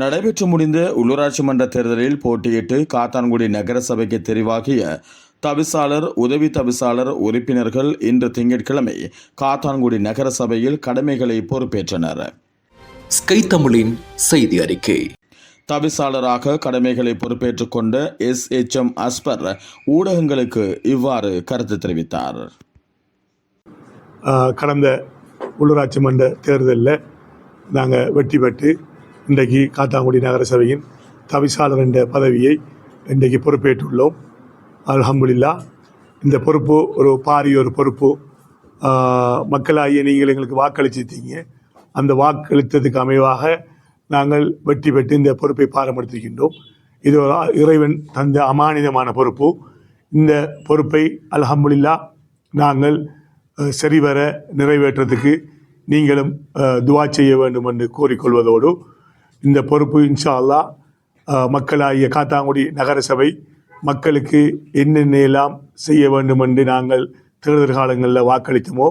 நடைபெற்று முடிந்த உள்ளூராட்சி மன்ற தேர்தலில் போட்டியிட்டு காத்தான்குடி நகரசபைக்கு தெரிவாகிய தவிசாளர் உதவி தவிசாளர் உறுப்பினர்கள் இன்று திங்கட்கிழமை காத்தான்குடி நகரசபையில் கடமைகளை பொறுப்பேற்றனர். ஸ்கை தமிழின் செய்தி அறிக்கை. தவிசாளராக கடமைகளை பொறுப்பேற்றுக் கொண்ட எஸ் எச் எம் அஸ்பர் ஊடகங்களுக்கு இவ்வாறு கருத்து தெரிவித்தார். கடந்த உள்ளூராட்சி மன்ற தேர்தலில் நாங்கள் வெற்றி பெற்று இன்றைக்கு காத்தாங்குடி நகரசபையின் தவிசாளர் என்ற பதவியை இன்றைக்கு பொறுப்பேற்றுள்ளோம். அலமதுல்லா இந்த பொறுப்பு ஒரு பாரிய ஒரு பொறுப்பு. மக்களாகிய நீங்கள் எங்களுக்கு வாக்களிச்சிருத்தீங்க அந்த வாக்களித்ததுக்கு அமைவாக நாங்கள் வெற்றி பெற்று இந்த பொறுப்பை பாரம்படுத்திருக்கின்றோம் இது ஒரு இறைவன் தந்த அமானிதமான பொறுப்பு. இந்த பொறுப்பை அல்ஹம்துலில்லா நாங்கள் சரிவர நிறைவேற்றத்துக்கு நீங்களும் துவா செய்ய வேண்டும் என்று கூறிக்கொள்வதோடு இந்த பொறுப்பு இன்ஷா அல்லா மக்களாகிய காத்தாங்குடி நகரசபை மக்களுக்கு என்னென்ன எல்லாம் செய்ய வேண்டும் என்று நாங்கள் தேர்தல் காலங்களில் வாக்களித்தோமோ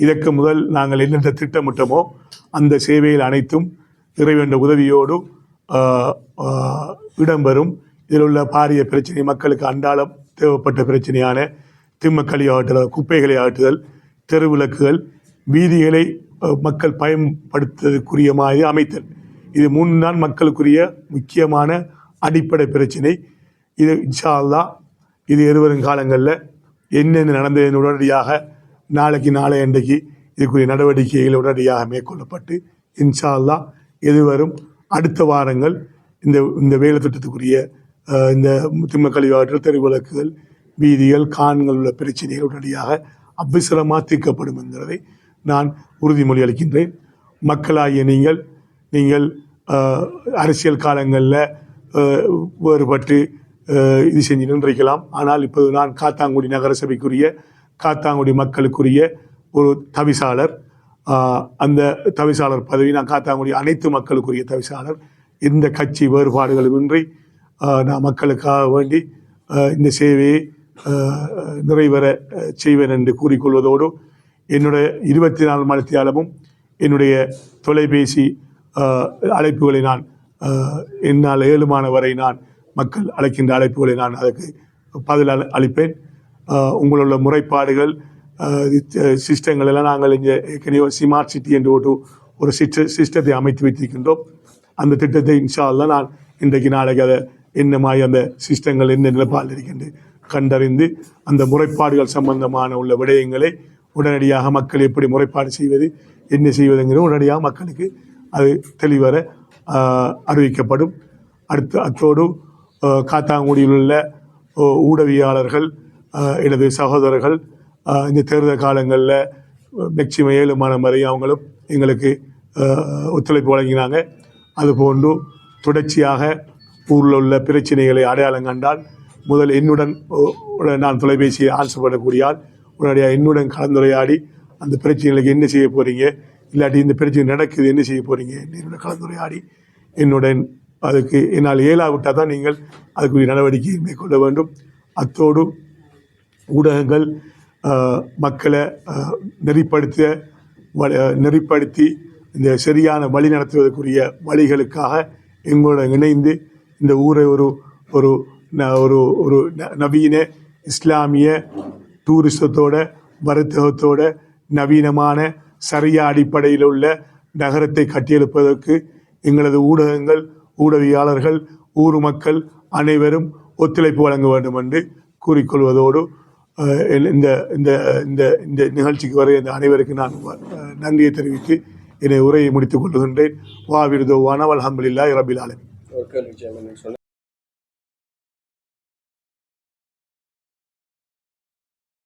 இதற்கு முதல் நாங்கள் என்னென்ன திட்டமிட்டோமோ அந்த சேவையில் அனைத்தும் இறைவேண்ட உதவியோடு இடம்பெறும். இதில் உள்ள பாரிய பிரச்சனை மக்களுக்கு அன்றாடம் தேவைப்பட்ட பிரச்சனையான திம்மக்களி ஆட்டுதல் குப்பைகளை ஆட்டுதல் தெருவிளக்குகள் வீதிகளை மக்கள் பயன்படுத்துவதற்குரிய மாதிரி அமைத்தல். இது மூணு நாள் மக்களுக்குரிய முக்கியமான அடிப்படை பிரச்சனை. இது இன்ஷா இது இருவரும் காலங்களில் என்னென்ன நடந்தது உடனடியாக நாளைக்கு நாளை அன்றைக்கு இதுக்குரிய நடவடிக்கைகள் உடனடியாக மேற்கொள்ளப்பட்டு இன்ஷா எதுவரும் அடுத்த வாரங்கள் இந்த இந்த வேலை திட்டத்துக்குரிய இந்த திம்ம கழிவாற்றல் தெருவிளக்குகள் வீதிகள் கான்கள் உள்ள பிரச்சனைகள் உடனடியாக அபிசரமாக தீர்க்கப்படும் என்கிறதை நான் உறுதிமொழி அளிக்கின்றேன். மக்களாகிய நீங்கள் நீங்கள் அரசியல் காலங்களில் வேறுபட்டு இது செஞ்சு நின்றிருக்கலாம். ஆனால் இப்போது நான் காத்தாங்குடி நகரசபைக்குரிய காத்தாங்குடி மக்களுக்குரிய ஒரு தவிசாளர். அந்த தவிசாளர் பதவி நான் காத்தாங்குடி அனைத்து மக்களுக்குரிய தவிசாளர். எந்த கட்சி வேறுபாடுகளுமின்றி நான் மக்களுக்காக வேண்டி இந்த சேவையை நிறைவேற செய்வேன் என்று கூறிக்கொள்வதோடு என்னுடைய இருபத்தி நாலு மணித்தியாலமும் என்னுடைய தொலைபேசி அழைப்புகளை நான் என்னால் ஏழுமான வரை நான் மக்கள் அழைக்கின்ற அழைப்புகளை நான் அதற்கு பதில் அளிப்பேன். உங்களுள்ள முறைப்பாடுகள் சிஸ்டங்கள் எல்லாம் நாங்கள் இங்கே ஏற்கனவே ஸ்மார்ட் சிட்டி என்று ஒரு ஒரு சிஸ்ட சிஸ்டத்தை அமைத்து வைத்திருக்கின்றோம். அந்த திட்டத்தை இன்ஷா நான் இன்றைக்கு நாளைக்கு அதை என்ன மாதிரி அந்த சிஸ்டங்கள் என்ன நிலப்பால் இருக்கின்றது கண்டறிந்து அந்த முறைப்பாடுகள் சம்பந்தமான உள்ள விடயங்களை உடனடியாக மக்கள் எப்படி முறைப்பாடு செய்வது என்ன செய்வதுங்கிறது உடனடியாக மக்களுக்கு அது தெளிவர அறிவிக்கப்படும். அடுத்து அத்தோடு காத்தாங்குடியில் உள்ள ஆஹ், ஊடகவியாளர்கள் எனது சகோதரர்கள் இந்த தேர்தல் காலங்களில் மேக்சிமம் ஏழு மாதம் வரை அவங்களும் எங்களுக்கு ஒத்துழைப்பு வழங்கினாங்க. அதுபோன்று தொடர்ச்சியாக ஊரில் உள்ள பிரச்சனைகளை அடையாளம் கண்டால் முதல் என்னுடன் நான் தொலைபேசியை ஆன்சர் பண்ணக்கூடிய ஆள் உடனடியாக என்னுடன் கலந்துரையாடி அந்த பிரச்சனைகளுக்கு என்ன செய்ய போகிறீங்க இல்லாட்டி இந்த பிரச்சனை நடக்குது என்ன செய்ய போகிறீங்க என்னோட கலந்துரையாடி. என்னுடன் அதுக்கு என்னால் இயலாவிட்டால் தான் நீங்கள் அதுக்குரிய நடவடிக்கையை மேற்கொள்ள வேண்டும். அத்தோடு ஊடகங்கள் மக்களை நெறிப்படுத்த வ- நெறிப்படுத்தி இந்த சரியான வழி நடத்துவதற்குரிய வழிகளுக்காக எங்களுடன் இணைந்து இந்த ஊரை ஒரு ஒரு ந- ஒரு ஒரு நவீன இஸ்லாமிய டூரிசத்தோட வர்த்தகத்தோட நவீனமான சரியா அடிப்படையில் உள்ள நகரத்தை கட்டியெழுப்பதற்கு எங்களது ஊடகங்கள் ஊடகவியாளர்கள் ஊர் மக்கள் அனைவரும் ஒத்துழைப்பு வழங்க வேண்டும் என்று கூறிக்கொள்வதோடு இந்த இந்த இந்த இந்த நிகழ்ச்சிக்கு வரை இந்த அனைவருக்கு நான் நன்றியை தெரிவித்து என்னை உரையை முடித்துக் கொள்கின்றேன். வா விருதோவான வனவல் ரபில் ஆலமீன். ஒரு